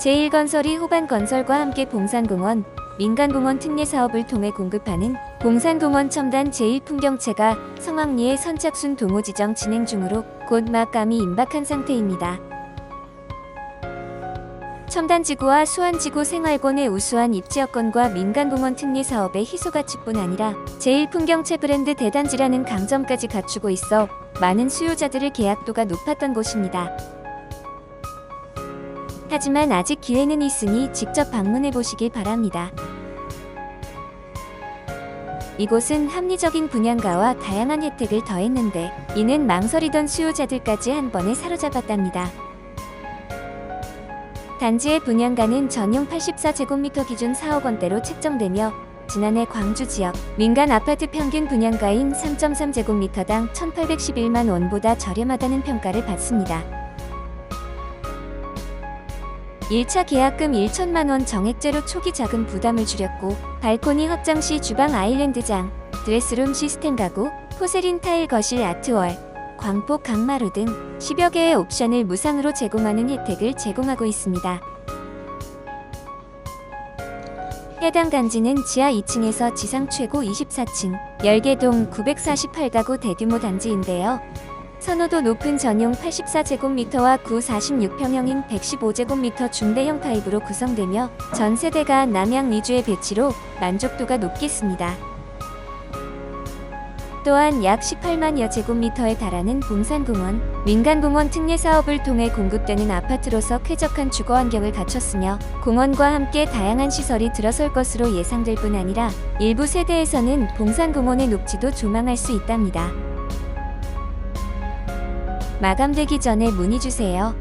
제1건설이 호반 건설과 함께 봉산공원, 민간공원 특례 사업을 통해 공급하는 봉산공원 첨단 제1풍경체가 성황리의 선착순 동호 지정 진행 중으로 곧 막감이 임박한 상태입니다. 첨단지구와 수원지구 생활권의 우수한 입지 여건과 민간공원 특례 사업의 희소가치뿐 아니라 제1풍경체 브랜드 대단지라는 강점까지 갖추고 있어 많은 수요자들의 계약도가 높았던 곳입니다. 하지만 아직 기회는 있으니 직접 방문해 보시길 바랍니다. 이곳은 합리적인 분양가와 다양한 혜택을 더했는데 이는 망설이던 수요자들까지 한 번에 사로잡았답니다. 단지의 분양가는 전용 84제곱미터 기준 4억 원대로 책정되며 지난해 광주 지역 민간 아파트 평균 분양가인 3.3제곱미터당 1,811만 원보다 저렴하다는 평가를 받습니다. 1차 계약금 1천만 원 정액제로 초기 자금 부담을 줄였고 발코니 확장 시 주방 아일랜드장, 드레스룸 시스템 가구, 포세린 타일 거실 아트월, 광폭 강마루 등 10여 개의 옵션을 무상으로 제공하는 혜택을 제공하고 있습니다. 해당 단지는 지하 2층에서 지상 최고 24층, 열개동 948가구 대규모 단지인데요. 선호도 높은 전용 84제곱미터와 구 46평형인 115제곱미터 중대형 타입으로 구성되며 전 세대가 남양 위주의 배치로 만족도가 높겠습니다. 또한 약 18만여 제곱미터에 달하는 봉산공원, 민간공원 특례 사업을 통해 공급되는 아파트로서 쾌적한 주거 환경을 갖췄으며 공원과 함께 다양한 시설이 들어설 것으로 예상될 뿐 아니라 일부 세대에서는 봉산공원의 녹지도 조망할 수 있답니다. 마감되기 전에 문의 주세요.